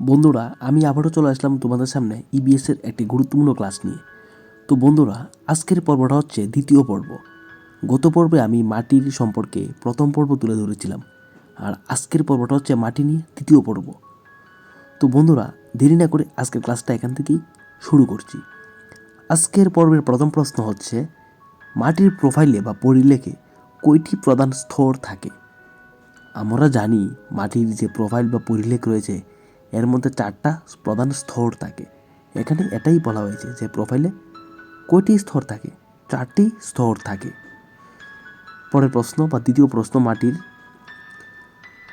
বন্ধুরা, আমি আবারও চলে আসলাম তোমাদের সামনে ইবিএসের একটি গুরুত্বপূর্ণ ক্লাস নিয়ে। তো বন্ধুরা, আজকের পর্বটা হচ্ছে দ্বিতীয় পর্ব। গত পর্বে আমি মাটির সম্পর্কে প্রথম পর্ব তুলে ধরেছিলাম, আর আজকের পর্বটা হচ্ছে মাটি নিয়ে তৃতীয় পর্ব। তো বন্ধুরা, দেরি না করে আজকের ক্লাসটা এখান থেকেই শুরু করছি। আজকের পর্বের প্রথম প্রশ্ন হচ্ছে, মাটির প্রোফাইলে বা পরিলেখে কয়টি প্রধান স্তর থাকে? আমরা জানি মাটির যে প্রোফাইল বা পরিলেখ রয়েছে এর মধ্যে চারটা প্রধান স্তর থাকে। এখানে এটাই বলা হয়েছে যে প্রোফাইলে কয়টি স্তর থাকে? চারটি স্তর থাকে। পরের প্রশ্ন বা দ্বিতীয় প্রশ্ন, মাটির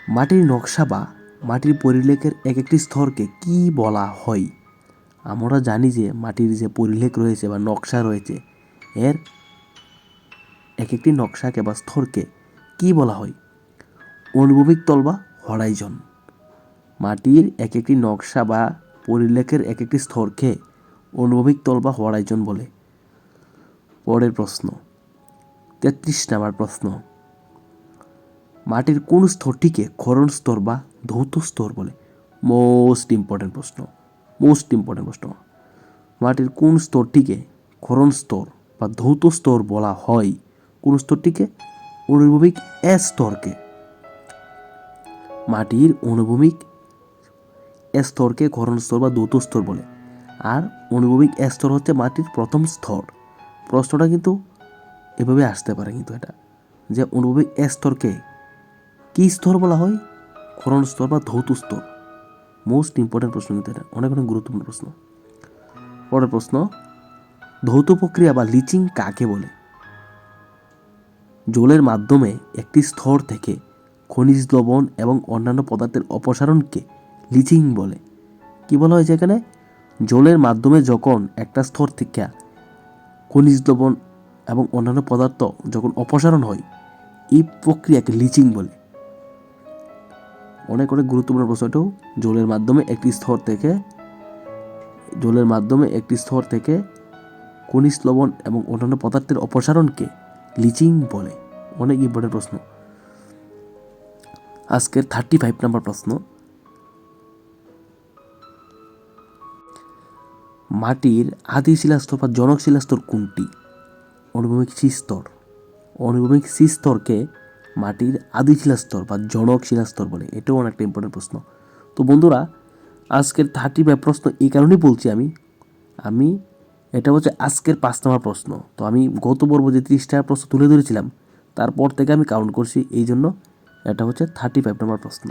মাটির নকশা বা মাটির পরিলেখের এক একটি স্তরকে কি বলা হয়? আমরা জানি যে মাটির যে পরিলেখ রয়েছে বা নকশা রয়েছে, এর এক একটি নকশাকে বা স্তরকে কি বলা হয়? অনুভূমিক তল বা হরাইজন মাটির এক একটি নকশা বা পরিলেখের এক একটি স্তরকে অনুভূমিক তল বা হরাইজন বলে। পরের প্রশ্ন, তেত্রিশ নাম্বার প্রশ্ন, মাটির কোন স্তরটিকে ক্ষরণ স্তর বা ধৌত স্তর বলে? মোস্ট ইম্পর্টেন্ট প্রশ্ন মোস্ট ইম্পর্টেন্ট প্রশ্ন, মাটির কোন স্তরটিকে ক্ষরণ স্তর বা ধৌত স্তর বলা হয়? কোন স্তরটিকে? অনুভূমিক এ স্তরকে। মাটির অনুভূমিক স্তরকে ক্ষরণ স্তর বা দ্বৈত স্তর বলে। আর অনুভূমিক স্তর হচ্ছে মাটির প্রথম স্তর। প্রশ্নটা কিন্তু এভাবে আসতে পারে কিন্তু এটা, যে অনুভূমিক স্তরকে কী স্তর বলা হয়? ক্ষরণ স্তর বা ধৌত স্তর। মোস্ট ইম্পর্টেন্ট প্রশ্ন কিন্তু এটা, অনেক অনেক গুরুত্বপূর্ণ প্রশ্ন। পরের প্রশ্ন ধৌত প্রক্রিয়া বা লিচিং কাকে বলে? জলের মাধ্যমে একটি স্তর থেকে খনিজ লবণ এবং অন্যান্য পদার্থের অপসারণকে লিচিং বলে। কি বলা হয়েছে এখানে? জলের মাধ্যমে যখন একটা স্তর থেকে খনিজ লবণ এবং অন্যান্য পদার্থ যখন অপসারণ হয়, এই প্রক্রিয়াকে লিচিং বলে। অনেক অনেক গুরুত্বপূর্ণ প্রশ্নটাও জলের মাধ্যমে একটি স্তর থেকে, জলের মাধ্যমে একটি স্তর থেকে খনিজ লবণ এবং অন্যান্য পদার্থের অপসারণকে লিচিং বলে। অনেক ইম্পর্টেন্ট প্রশ্ন। আজকের থার্টি ফাইভ নাম্বার প্রশ্ন। মাটির আদি শিলাস্তর বা জনক শিলাস্তর কোনটি? অনুভূমিক শিস্তর। অনুভূমিক শিস্তরকে মাটির আদি শিলাস্তর বা জনক শিলাস্তর বলে। এটাও অনেকটা ইম্পর্টেন্ট প্রশ্ন। তো বন্ধুরা, আজকের থার্টি ফাইভ প্রশ্ন এই কারণেই বলছি আমি। আমি, এটা হচ্ছে আজকের পাঁচ নম্বর প্রশ্ন। তো আমি গত পর্ব যে ত্রিশটা প্রশ্ন তুলে ধরেছিলাম, তারপর থেকে আমি কাউন্ট করছি। এই জন্য এটা হচ্ছে থার্টি ফাইভ নম্বর প্রশ্ন।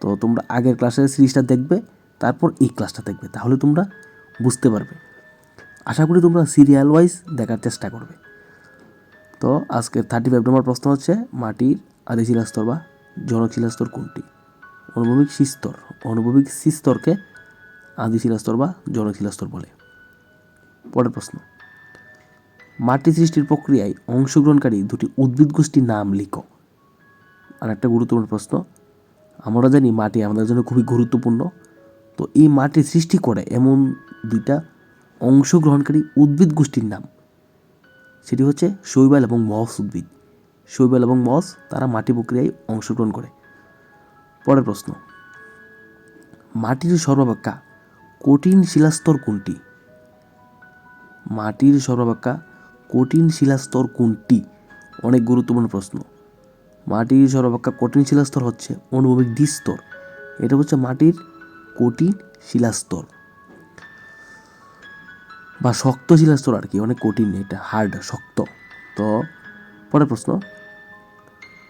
তো তোমরা আগের ক্লাসের সিরিজটা দেখবে, তারপর এই ক্লাসটা দেখবে। তাহলে তোমরা বুঝতে পারবে। আশা করি তোমরা সিরিয়াল ওয়াইজ দেখার চেষ্টা করবে। তো আজকের থার্টি ফাইভ নম্বর প্রশ্ন হচ্ছে, মাটির আদি শিলাস্তর বা জনক শিলাস্তর কোনটি? অনুভূমিক শিস্তর অনুভূমিক শিস্তরকে আদি শিলাস্তর বা জনক শিলাস্তর বলে। পরের প্রশ্ন, মাটি সৃষ্টির প্রক্রিয়ায় অংশগ্রহণকারী দুটি উদ্ভিদ গোষ্ঠীর নাম লিখো। আর একটা গুরুত্বপূর্ণ প্রশ্ন, আমরা জানি মাটি আমাদের জন্য খুবই গুরুত্বপূর্ণ। তো এই মাটি সৃষ্টি করে এমন দুইটা অংশগ্রহণকারী উদ্ভিদ গোষ্ঠীর নাম। সেটি হচ্ছে শৈবাল এবং মস উদ্ভিদ। শৈবাল এবং মস তারা মাটি প্রক্রিয়ায় অংশগ্রহণ করে। পরের প্রশ্ন। মাটির সর্বাপেক্ষা কঠিন শিলাস্তর কোনটি? মাটির সর্বাপেক্ষা কঠিন শিলাস্তর কোনটি? অনেক গুরুত্বপূর্ণ প্রশ্ন। মাটির সর্বাপেক্ষা কঠিন শিলাস্তর হচ্ছে অনুভবিক দ্বিস্তর। এটা হচ্ছে মাটির কঠিন শিলাস্তর। বা শক্ত শিলাস্তর আর কি, অনেক কঠিন এটা হার্ড শক্ত। তো, পরের প্রশ্ন।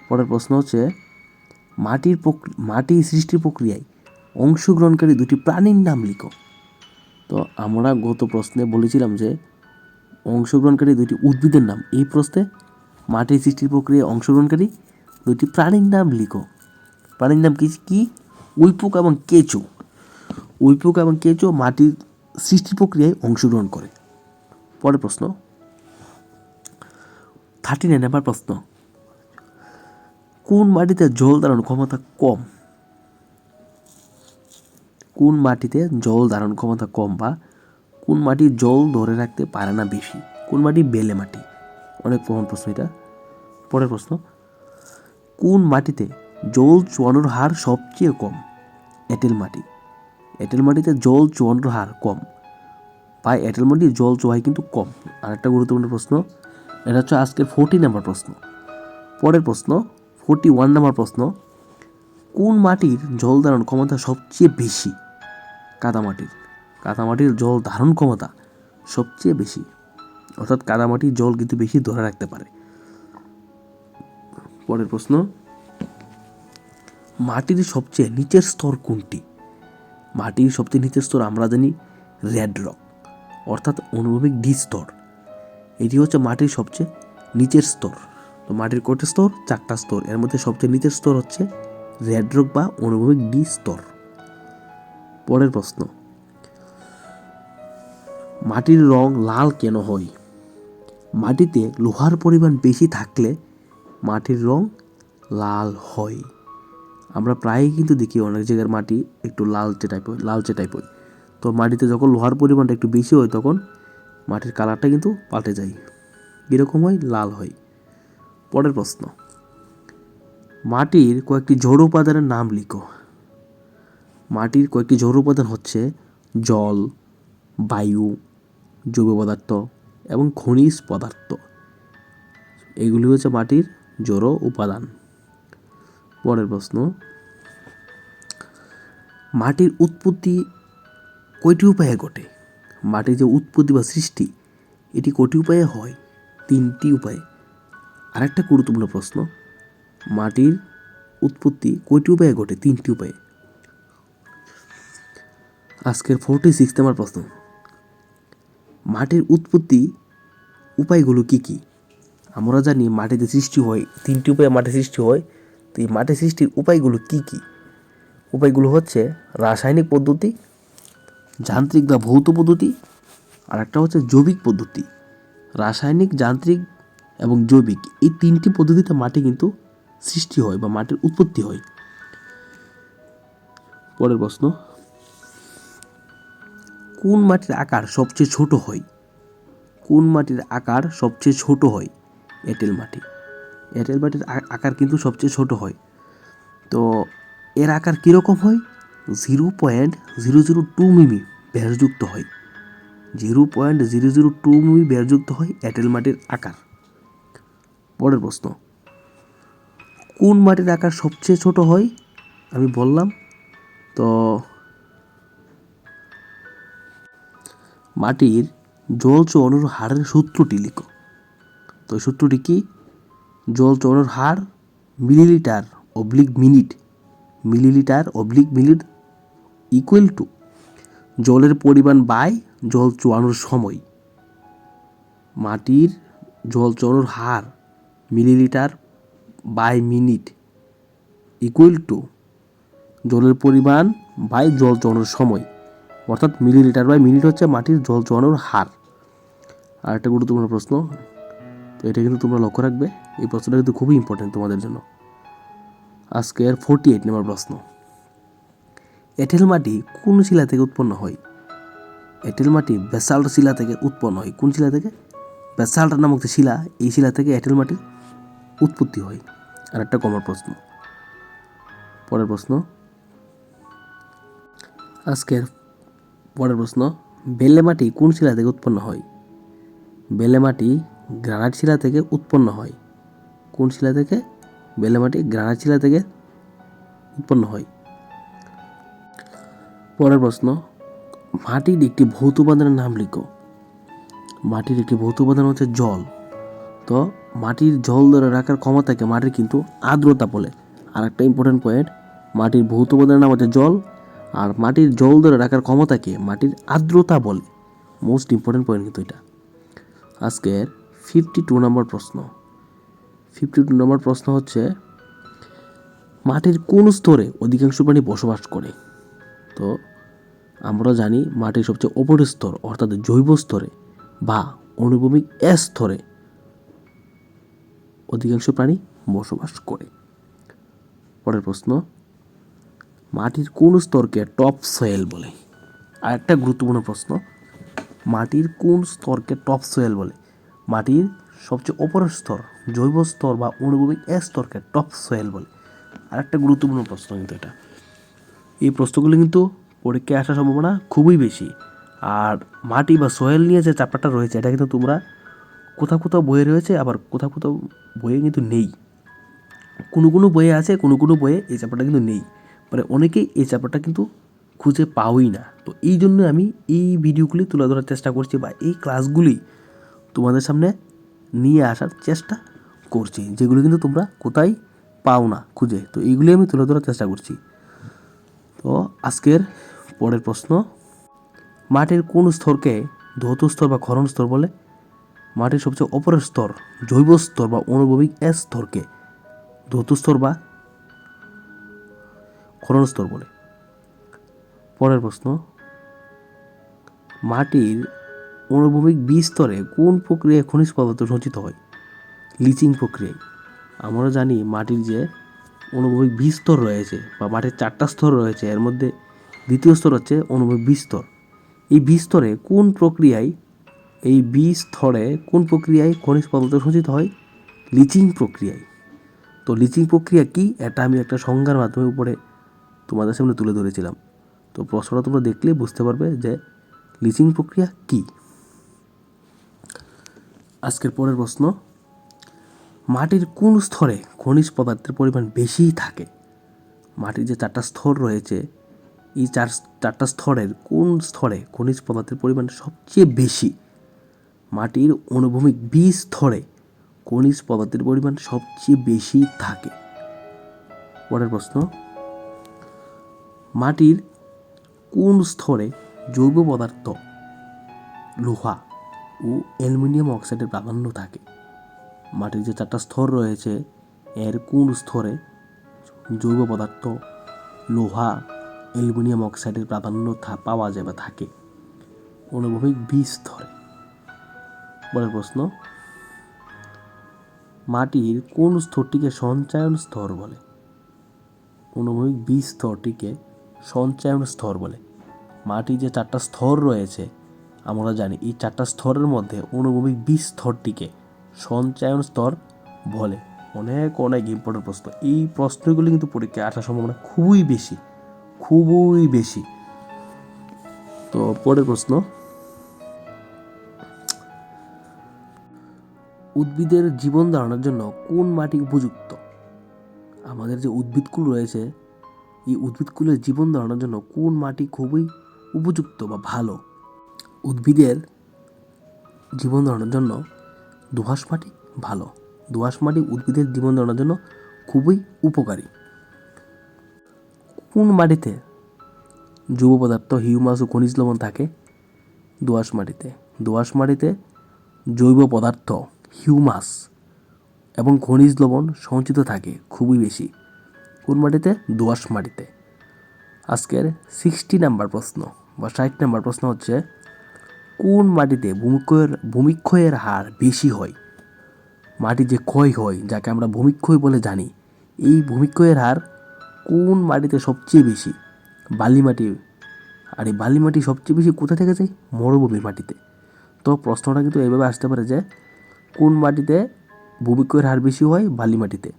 পরের প্রশ্ন হচ্ছে, মাটির মাটি সৃষ্টির প্রক্রিয়ায় অংশগ্রহণকারী দুটি প্রাণীর নাম লিখো। তো, আমরা গত প্রশ্নে বলেছিলাম যে, অংশগ্রহণকারী দুটি উদ্ভিদের নাম। এই প্রশ্নে মাটির সৃষ্টির প্রক্রিয়ায় অংশগ্রহণকারী দুটি প্রাণীর নাম লিখো। প্রাণীর নাম কি? কি? উইপুক এবং কেঁচো। উইপুক এবং কেঁচো মাটির সৃষ্টি প্রক্রিয়ায় অংশগ্রহণ করে। পরের প্রশ্ন। থার্টি নাইন নাম্বার প্রশ্ন। কোন মাটিতে জল ধারণ ক্ষমতা কম? কোন মাটিতে জল ধারণ ক্ষমতা কম বা কোন মাটি জল ধরে রাখতে পারে না বেশি? কোন মাটি বেলে মাটি? অনেক প্রমাণ প্রশ্ন এটা। পরের প্রশ্ন। কোন মাটিতে জল চুয়ানোর হার সবচেয়ে কম? এঁটেল মাটি। এঁটেল মাটিতে জল চুয়ানোর হার কম। বা এঁটেল মাটির জল চোয়াই কিন্তু কম। আর একটা গুরুত্বপূর্ণ প্রশ্ন, এটা হচ্ছে আজকের ফোরটি নাম্বার প্রশ্ন। পরের প্রশ্ন ফোরটি ওয়ান নাম্বার প্রশ্ন, কোন মাটির জল ধারণ ক্ষমতা সবচেয়ে বেশি? কাদামাটির কাদামাটির জল ধারণ ক্ষমতা সবচেয়ে বেশি। অর্থাৎ কাদামাটির জল কিন্তু বেশি ধরে রাখতে পারে। পরের প্রশ্ন, মাটির সবচেয়ে নিচের স্তর কোনটি? মাটির সবচেয়ে নিচের স্তর আমরা জানি রেড রক, অর্থাৎ অনুভূমিক ডি স্তর। এটি হচ্ছে মাটির সবচেয়ে নিচের স্তর। তো মাটির কয়টা স্তর? চারটা স্তর। এর মধ্যে সবচেয়ে নিচের স্তর হচ্ছে রেড রক বা অনুভূমিক ডি স্তর। পরের প্রশ্ন, মাটির রং লাল কেন হয়? মাটিতে লোহার পরিমাণ বেশি থাকলে মাটির রং লাল হয়। আমরা প্রায়ই কিন্তু দেখি অনেক জায়গার মাটি একটু লালচে টাইপ হয়, লালচে টাইপ হয়। তো মাটিতে যখন লোহার পরিমাণটা একটু বেশি হয় তখন মাটির কালারটা কিন্তু পাল্টে যায়। কীরকম হয়, লাল হয়। পরের প্রশ্ন। মাটির কয়েকটি জড় উপাদানের নাম লিখো। মাটির কয়েকটি জড় উপাদান হচ্ছে জল, বায়ু, জৈব পদার্থ এবং খনিজ পদার্থ। এগুলি হচ্ছে মাটির জড় উপাদান। পরের প্রশ্ন। মাটির উৎপত্তি কয়টি উপায়ে ঘটে? মাটির যে উৎপত্তি বা সৃষ্টি, এটি কটি উপায়ে হয়? তিনটি উপায়ে। আরেকটা গুরুত্বপূর্ণ প্রশ্ন, মাটির উৎপত্তি কয়টি উপায়ে ঘটে? তিনটি উপায়ে। আজকের ফোরটি সিক্স নাম্বার প্রশ্ন, মাটির উৎপত্তি উপায়গুলো কি কি? আমরা জানি মাটিতে সৃষ্টি হয়, তিনটি উপায়ে মাটি সৃষ্টি হয় তো এই মাটি সৃষ্টির উপায়গুলো কি কি? উপায়গুলো হচ্ছে রাসায়নিক পদ্ধতি, যান্ত্রিক বা ভৌত পদ্ধতি আর একটা হচ্ছে জৈবিক পদ্ধতি। রাসায়নিক, যান্ত্রিক এবং জৈবিক এই তিনটি পদ্ধতিতে মাটি কিন্তু সৃষ্টি হয় বা মাটির উৎপত্তি হয়। পরের প্রশ্ন, কোন মাটির আকার সবচেয়ে ছোট হয়? কোন মাটির আকার সবচেয়ে ছোট হয়? এঁটেল মাটি। এঁটেল মাটির আ- আকার কিন্তু সবচেয়ে ছোট হয়। তো এর আকার কীরকম হয়? Zero point zero zero two মিমি ব্যাসযুক্ত হয়। Zero point zero zero two মিমি ব্যাসযুক্ত হয় এঁটেল মাটির আকার। পরের প্রশ্ন, কোন মাটির আকার সবচেয়ে ছোট হয়? আমি বললাম, তো মাটির জল চৌনের হারের সূত্রটি লিখো। তো সূত্রটি কি? জল চৌনের হার millilitre oblique minute, millilitre oblique minute equal to জলের পরিমাণ বাই জল চোয়ানোর সময়। মাটির জল চৌনোর হার millilitre by minute equal to জলের পরিমাণ বাই জল চৌনোর সময়। অর্থাৎ মিলিলিটার বাই মিনিট হচ্ছে মাটির জল চোয়ানোর হার। আর একটা গুরুত্বপূর্ণ প্রশ্ন তো এটা কিন্তু তোমরা লক্ষ্য রাখবে, এই প্রশ্নটা কিন্তু খুবই ইম্পর্টেন্ট তোমাদের জন্য। আজকের ফোরটি এইট নম্বর প্রশ্ন। এঁটেল মাটি কোন শিলা থেকে উৎপন্ন হয়? এঁটেল মাটি বেসাল্ট শিলা থেকে উৎপন্ন হয়। কোন শিলা থেকে? বেসাল্ট নামক যে শিলা, এই শিলা থেকে এঁটেল মাটি উৎপত্তি হয়। আর একটা কমন প্রশ্ন। পরের প্রশ্ন। আজকের পরের প্রশ্ন বেলে মাটি কোন শিলা থেকে উৎপন্ন হয়? বেলে মাটি গ্রানাইট শিলা থেকে উৎপন্ন হয়। কোন শিলা থেকে? বেলে মাটি গ্রানাইট শিলা থেকে উৎপন্ন হয়। পরের প্রশ্ন, মাটির একটি ভৌত উপাদানের নাম লিখো। মাটির একটি ভৌত উপাদান হচ্ছে জল। তো মাটির জল ধরে রাখার ক্ষমতাকে মাটির কিন্তু আর্দ্রতা বলে। আর একটা ইম্পর্টেন্ট পয়েন্ট মাটির ভৌত উপাদানের নাম হচ্ছে জল। আর মাটির জল ধরে রাখার ক্ষমতাকে মাটির আর্দ্রতা বলে। মোস্ট ইম্পর্টেন্ট পয়েন্ট কিন্তু এটা। আজকের ফিফটি টু নম্বর প্রশ্ন। ফিফটি টু নম্বর প্রশ্ন হচ্ছে, মাটির কোন স্তরে অধিকাংশ প্রাণী বসবাস করে? তো আমরা জানি মাটির সবচেয়ে ওপরের স্তর, অর্থাৎ জৈব স্তরে বা অনুভূমিক এস স্তরে অধিকাংশ প্রাণী বসবাস করে। পরের প্রশ্ন, মাটির কোন স্তরকে টপ সয়েল বলে? আর একটা গুরুত্বপূর্ণ প্রশ্ন, মাটির কোন স্তরকে টপ সয়েল বলে? মাটির সবচেয়ে ওপরের স্তর, জৈব স্তর বা অনুভূমিক এ স্তরকে টপ সয়েল বলে। আর একটা গুরুত্বপূর্ণ প্রশ্ন কিন্তু এটা। এই প্রশ্নগুলো কিন্তু পরীক্ষায় আসার সম্ভাবনা খুবই বেশি। আর মাটি বা সোয়েল নিয়ে যে চ্যাপ্টারটা রয়েছে, এটা কিন্তু তোমরা কোথাও কোথাও বইয়ে রয়েছে, আবার কোথাও কোথাও বইয়ে কিন্তু নেই। কোনো কোনো বইয়ে আছে, কোনো কোনো বইয়ে এই চ্যাপ্টারটা কিন্তু নেই। মানে অনেকেই এই চ্যাপ্টারটা কিন্তু খুঁজে পাওই না। তো এই জন্য আমি এই ভিডিওগুলি তুলে ধরার চেষ্টা করছি বা এই ক্লাসগুলি তোমাদের সামনে নিয়ে আসার চেষ্টা করছি, যেগুলো কিন্তু তোমরা কোথায় পাও না খুঁজে। তো এইগুলি আমি তুলে ধরার চেষ্টা করছি। তো আজকের পরের প্রশ্ন, মাটির কোন স্তরকে ধৌত স্তর বা ক্ষরণ স্তর বলে? মাটির সবচেয়ে অপরের স্তর, জৈব স্তর বা অনুভবিক এস স্তরকে ধৌত স্তর বা ক্ষরণ স্তর বলে? পরের প্রশ্ন, মাটির অনুভবিক বি স্তরে কোন প্রক্রিয়ায় খনিজ পদার্থ সঞ্চিত হয়? লিচিং প্রক্রিয়ায়। আমরা জানি মাটির যে অনুভবিক বি স্তর রয়েছে বা মাটির চারটা স্তর রয়েছে, এর মধ্যে দ্বিতীয় স্তর হচ্ছে অনুভবিক বি স্তর এই বি স্তরে কোন প্রক্রিয়ায়, এই স্তরে কোন প্রক্রিয়ায় খনিজ পদার্থ সঞ্চিত হয়? লিচিং প্রক্রিয়ায়। তো লিচিং প্রক্রিয়া কি? এটা আমি একটা সংজ্ঞার মাধ্যমে উপরে তোমাদের সামনে তুলে ধরেছিলাম। তো প্রশ্নটা তোমরা দেখলে বুঝতে পারবে যে লিচিং প্রক্রিয়া কি। আজকের পরের প্রশ্ন, মাটির কোন স্তরে খনিজ পদার্থের পরিমাণ বেশি থাকে? মাটির যে চারটা স্তর রয়েছে, এই চার চারটা স্তরের কোন স্তরে খনিজ পদার্থের পরিমাণ সবচেয়ে বেশি? মাটির অনুভূমিক বি স্তরে খনিজ পদার্থের পরিমাণ সবচেয়ে বেশি থাকে। পরের প্রশ্ন, মাটির কোন স্তরে জৈব পদার্থ, লোহা ও অ্যালুমিনিয়াম অক্সাইডের প্রাধান্য থাকে। মাটির যে চারটা স্তর রয়েছে, এর কোন স্তরে জৈব পদার্থ, লোহা, অ্যালুমিনিয়াম অক্সাইডের প্রাধান্য পাওয়া যায় বা থাকে? অনুভবিক বি স্তরে। পরের প্রশ্ন, মাটির কোন স্তরটিকে সঞ্চায়ন স্তর বলে? অনুভবিক বি স্তরটিকে সঞ্চায়ন স্তর বলে। মাটির যে চারটা স্তর রয়েছে আমরা জানি এই চারটা স্তরের মধ্যে অনুভবিক বি স্তরটিকে সঞ্চায়ন স্তর বলে। অনেক অনেক ইম্পর্টেন্ট প্রশ্ন। এই প্রশ্নগুলি কিন্তু পরীক্ষায় আসার সম্ভাবনা খুবই বেশি খুবই বেশি। তো পরের প্রশ্ন। উদ্ভিদের জীবন ধারণের জন্য কোন মাটি উপযুক্ত? আমাদের যে উদ্ভিদকুল রয়েছে, এই উদ্ভিদকুলের জীবন ধারণের জন্য কোন মাটি খুবই উপযুক্ত বা ভালো? উদ্ভিদের জীবন ধারণের জন্য দোআঁশ মাটি ভালো। দোআঁশ মাটি উদ্ভিদের জীবন ধারণের জন্য খুবই উপকারী। কোন মাটিতে যুব পদার্থ, হিউমাস ও খনিজ লবণ থাকে? দোআঁশ মাটিতে। দোআঁশ মাটিতে জৈব পদার্থ, হিউমাস এবং খনিজ লবণ সঞ্চিত থাকে খুবই বেশি। কোন মাটিতে? দোআঁশ মাটিতে। আজকের সিক্সটি নাম্বার প্রশ্ন বা ষাট নাম্বার প্রশ্ন হচ্ছে কোন মাটিতে ভূমিক্ষয়ের ভূমিক্ষয়ের হার বেশি হয়? মাটি যে ক্ষয় হয়, যাকে আমরা ভূমিক্ষয় বলে জানি, এই ভূমিক্ষয়ের হার কোন মাটিতে সবচেয়ে বেশি? বালি মাটি। আর এই বালি মাটি সবচেয়ে বেশি কোথা থেকে যায়? মরুভূমির মাটিতে। তো প্রশ্নটা কিন্তু এইভাবে আসতে পারে যে, কোন মাটিতে ভূমিক্ষয়ের হার বেশি হয়? বালি মাটিতে।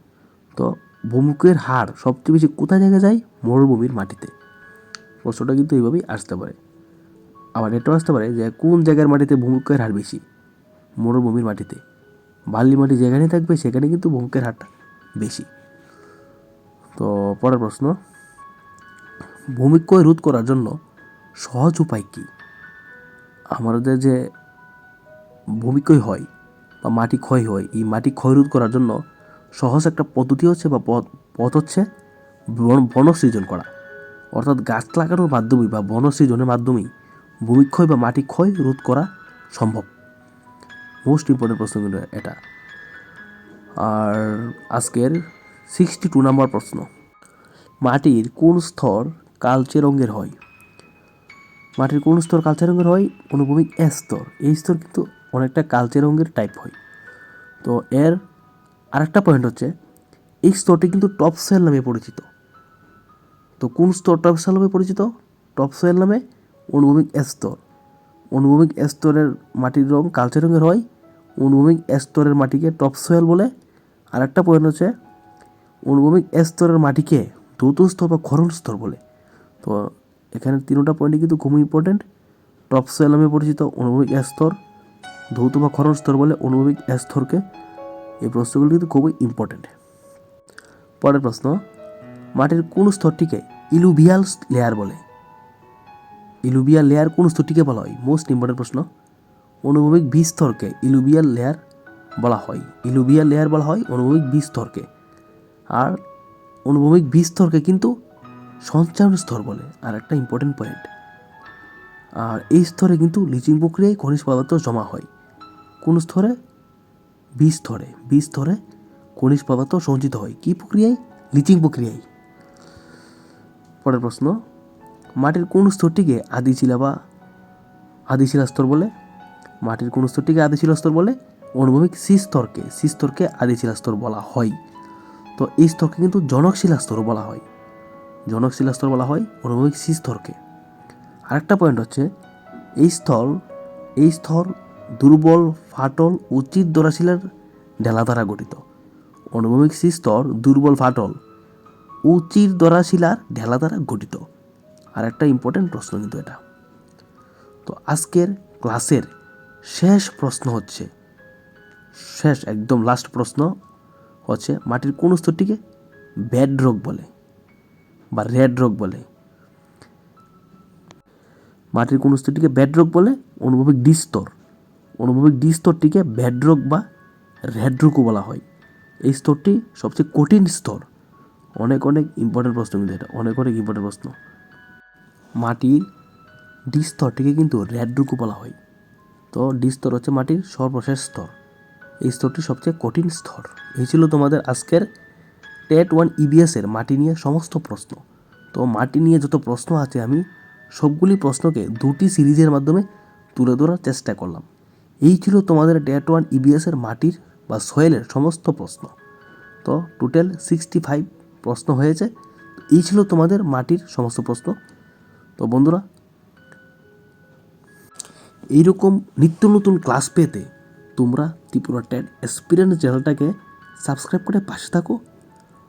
তো ভূমিক্ষয়ের হার সবচেয়ে বেশি কোথায় থেকে যায়? মরুভূমির মাটিতে। প্রশ্নটা কিন্তু এইভাবেই আসতে পারে। আবার এটাও আসতে পারে যে কোন জায়গার মাটিতে ভূমিক্ষয়ের হার বেশি? মরুভূমির মাটিতে। বালি মাটি যেখানে থাকবে, সেখানে কিন্তু ভূমিক্ষয়ের হারটা বেশি। তো পরের প্রশ্ন, ভূমিক্ষয় রোধ করার জন্য সহজ উপায় কী? আমাদের যে ভূমিক্ষয় হয় বা মাটি ক্ষয় হয়, এই মাটি ক্ষয় রোধ করার জন্য সহজ একটা পদ্ধতি হচ্ছে বা পথ পথ হচ্ছে বন, বনসৃজন করা। অর্থাৎ গাছ লাগানোর মাধ্যমে বা বনসৃজনের মাধ্যমেই ভূমিক্ষয় বা মাটি ক্ষয় রোধ করা সম্ভব। মোস্ট ইম্পর্টেন্ট প্রশ্ন কিন্তু এটা। আর আজকের সিক্সটি টু নাম্বার প্রশ্ন। মাটির কোন স্তর কালচে রঙের হয়? মাটির কোন স্তর কালচে রঙের হয়? অনুভূমিক এ স্তর। এই স্তর কিন্তু অনেকটা কালচে রঙের টাইপ হয়। তো এর আরেকটা পয়েন্ট হচ্ছে, এই স্তরটি কিন্তু টপ সয়েল নামে পরিচিত। তো কোন স্তর টপ সয়েল নামে পরিচিত? টপ সয়েল নামে অনুভূমিক স্তর। অনুভূমিক স্তরের মাটির রং কালচে রঙের হয়। অনুভূমিক স্তরের মাটিকে টপ সয়েল বলে। আরেকটা পয়েন্ট হচ্ছে, অনুভূমিক স্তরের মাটিকে ধৌত স্তর বা ক্ষরণ স্তর বলে। তো এখানে তিনোটা পয়েন্টই কিন্তু খুবই ইম্পর্টেন্ট টপ সোয়েল নামে পরিচিত অনুভূমিক স্তর, ধৌত বা ক্ষরণ স্তর বলে অনুভবিক স্তরকে। এই প্রশ্নগুলো কিন্তু খুবই ইম্পর্টেন্ট পরের প্রশ্ন, মাটির কোন স্তরটিকে ইলুভিয়াল লেয়ার বলে? ইলুভিয়াল লেয়ার কোন স্তরটিকে বলা হয়? মোস্ট ইম্পর্টেন্ট প্রশ্ন। অনুভবিক বি স্তরকে ইলুভিয়াল লেয়ার বলা হয়। ইলুভিয়াল লেয়ার বলা হয় অনুভবিক বি স্তরকে আর অনুভবিক বি স্তরকে কিন্তু সঞ্চারণ স্তর বলে। আর একটা ইম্পর্টেন্ট পয়েন্ট আর এই স্তরে কিন্তু লিচিং প্রক্রিয়ায় খনিজ পদার্থ জমা হয়। কোন স্তরে? বি স্তরে বি স্তরে খনিজ পদার্থ সঞ্চিত হয়। কী প্রক্রিয়ায়? লিচিং প্রক্রিয়ায়। পরের প্রশ্ন। মাটির কোন স্তরটিকে আদিশিলা বা আদিশিলা স্তর বলে? মাটির কোন স্তরটিকে আদিশিলা স্তর বলে? অনুভূমিক সি স্তরকে সি স্তরকে আদিশিলা স্তর বলা হয়। তো এই স্তরকে কিন্তু জনকশিলা স্তর বলা হয়। জনকশিলা স্তর বলা হয় অনুভূমিক সি স্তরকে। আরেকটা পয়েন্ট হচ্ছে, এই স্তর এই স্তর দুর্বল, ফাটল, উচিত দরাশিলার ঢেলা দ্বারা গঠিত। অনুভূমিক সি স্তর দুর্বল, ফাটল উচির দরাশিলার ঢেলা দ্বারা গঠিত। আর একটা ইম্পর্টেন্ট প্রশ্ন কিন্তু এটা। তো আজকের ক্লাসের শেষ প্রশ্ন হচ্ছে, শেষ একদম লাস্ট প্রশ্ন হচ্ছে মাটির কোন স্তরটিকে ব্যাড রোগ বলে বা রেড রোগ বলে। মাটির কোন স্তরটিকে ব্যাড রোগ বলে? অনুভবিক ডি স্তর। অনুভবিক ডি স্তরটিকে ব্যাড রোগ বা রেড রোগও বলা হয়। এই স্তরটি সবচেয়ে কঠিন স্তর। অনেক অনেক ইম্পর্টেন্ট প্রশ্ন কিন্তু এটা। অনেক অনেক ইম্পর্টেন্ট প্রশ্ন। মাটির ডিস্তরটিকে কিন্তু রেড রুকু বলা হয়। তো ডিস্তর হচ্ছে মাটির সর্বশেষ স্তর। এই স্তরটি সবচেয়ে কঠিন স্তর। এই ছিল তোমাদের আজকের টেট ওয়ান ইবিএসের মাটি নিয়ে সমস্ত প্রশ্ন। তো মাটি নিয়ে যত প্রশ্ন আছে, আমি সবগুলি প্রশ্নকে দুটি সিরিজের মাধ্যমে তুলে ধরার চেষ্টা করলাম। এই ছিল তোমাদের টেট ওয়ান ইবিএসের মাটির বা সয়েলের সমস্ত প্রশ্ন। তো টোটাল সিক্সটি ফাইভ প্রশ্ন হয়েছে। এই ছিল তোমাদের মাটির সমস্ত প্রশ্ন। তো বন্ধুরা, এইরকম নিত্য নতুন ক্লাস পেতে তোমরা ত্রিপুরা টেট এক্সপিরিয়েন্স চ্যানেলটাকে সাবস্ক্রাইব করে পাশে থাকো।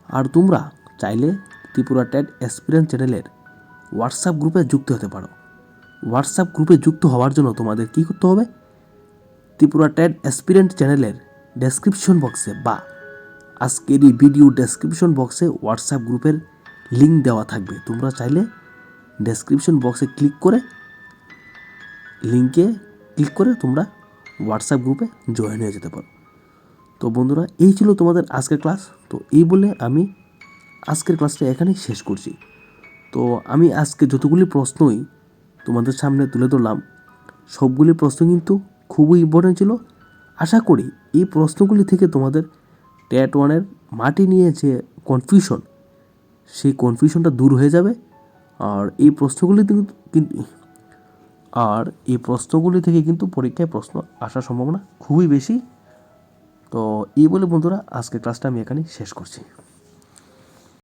আর তোমরা চাইলে ত্রিপুরা টেট এক্সপিরিয়েন্স চ্যানেলের হোয়াটসঅ্যাপ গ্রুপে যুক্ত হতে পারো। হোয়াটসঅ্যাপ গ্রুপে যুক্ত হওয়ার জন্য তোমাদের কী করতে হবে? ত্রিপুরা টেট এক্সপিরিয়েন্স চ্যানেলের ডেসক্রিপশন বক্সে বা আজকের এই ভিডিও ডেসক্রিপশন বক্সে হোয়াটসঅ্যাপ গ্রুপের লিঙ্ক দেওয়া থাকবে। তোমরা চাইলে ডেসক্রিপশন বক্সে ক্লিক করে লিঙ্কে ক্লিক করে তোমরা হোয়াটসঅ্যাপ গ্রুপে জয়েন হয়ে যেতে পারো। তো বন্ধুরা, এই ছিল তোমাদের আজকের ক্লাস তো এই বলে আমি আজকের ক্লাসটা এখানেই শেষ করছি। তো আমি আজকে যতগুলি প্রশ্নই তোমাদের সামনে তুলে ধরলাম, সবগুলি প্রশ্ন কিন্তু খুবই ইম্পর্টেন্ট ছিল। আশা করি এই প্রশ্নগুলি থেকে তোমাদের ট্যাট ওয়ানের মাটি নিয়ে যে কনফিউশন সেই কনফিউশনটা দূর হয়ে যাবে। আর এই প্রশ্নগুলি কিন্তু আর এই প্রশ্নগুলি থেকে কিন্তু পরীক্ষায় প্রশ্ন আসার সম্ভাবনা খুবই বেশি। তো এই বলে বন্ধুরা আজকে ক্লাসটা আমি এখানে শেষ করছি।